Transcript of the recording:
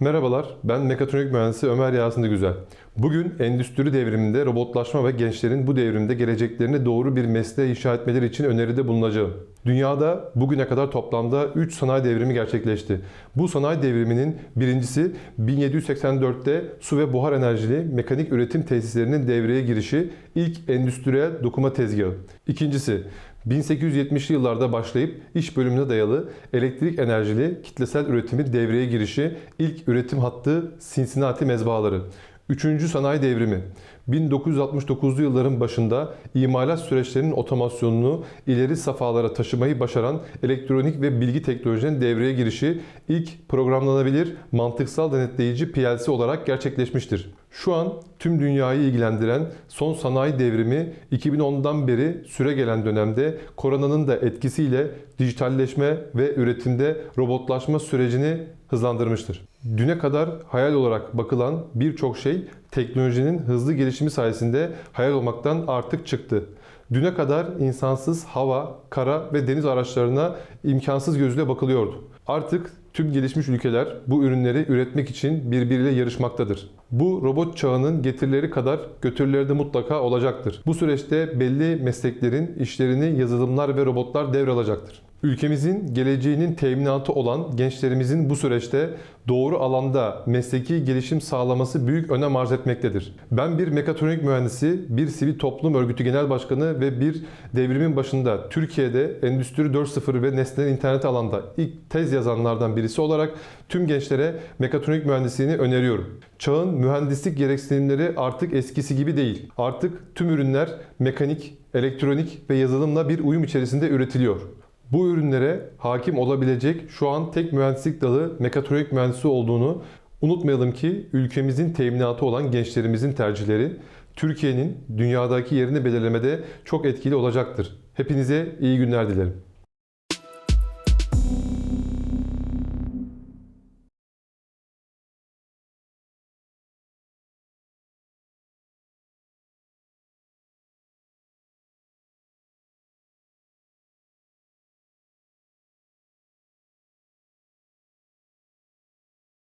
Merhabalar, ben mekatronik mühendisi Ömer Yasin Güzel. Bugün endüstri devriminde robotlaşma ve gençlerin bu devrimde geleceklerini doğru bir mesleğe inşa etmeleri için öneride bulunacağım. Dünyada bugüne kadar toplamda 3 sanayi devrimi gerçekleşti. Bu sanayi devriminin birincisi 1784'te su ve buhar enerjili mekanik üretim tesislerinin devreye girişi ilk endüstriyel dokuma tezgahı. İkincisi 1870'li yıllarda başlayıp iş bölümüne dayalı elektrik enerjili kitlesel üretimin devreye girişi ilk üretim hattı Cincinnati mezbahaları. Üçüncü sanayi devrimi. 1969'lu yılların başında imalat süreçlerinin otomasyonunu ileri safhalara taşımayı başaran elektronik ve bilgi teknolojilerinin devreye girişi ilk programlanabilir mantıksal denetleyici PLC olarak gerçekleşmiştir. Şu an tüm dünyayı ilgilendiren son sanayi devrimi 2010'dan beri süre gelen dönemde koronanın da etkisiyle dijitalleşme ve üretimde robotlaşma sürecini hızlandırmıştır. Düne kadar hayal olarak bakılan birçok şey teknolojinin hızlı gelişimi sayesinde hayal olmaktan artık çıktı. Düne kadar insansız hava, kara ve deniz araçlarına imkansız gözüyle bakılıyordu. Artık tüm gelişmiş ülkeler bu ürünleri üretmek için birbiriyle yarışmaktadır. Bu robot çağının getirileri kadar götürüleri de mutlaka olacaktır. Bu süreçte belli mesleklerin işlerini yazılımlar ve robotlar devralacaktır. Ülkemizin geleceğinin teminatı olan gençlerimizin bu süreçte doğru alanda mesleki gelişim sağlaması büyük önem arz etmektedir. Ben bir mekatronik mühendisi, bir sivil toplum örgütü genel başkanı ve bir devrimin başında Türkiye'de Endüstri 4.0 ve nesnel internet alanda ilk tez yazanlardan birisi olarak tüm gençlere mekatronik mühendisliğini öneriyorum. Çağın mühendislik gereksinimleri artık eskisi gibi değil. Artık tüm ürünler mekanik, elektronik ve yazılımla bir uyum içerisinde üretiliyor. Bu ürünlere hakim olabilecek şu an tek mühendislik dalı mekatronik mühendisi olduğunu unutmayalım ki ülkemizin teminatı olan gençlerimizin tercihleri Türkiye'nin dünyadaki yerini belirlemede çok etkili olacaktır. Hepinize iyi günler dilerim.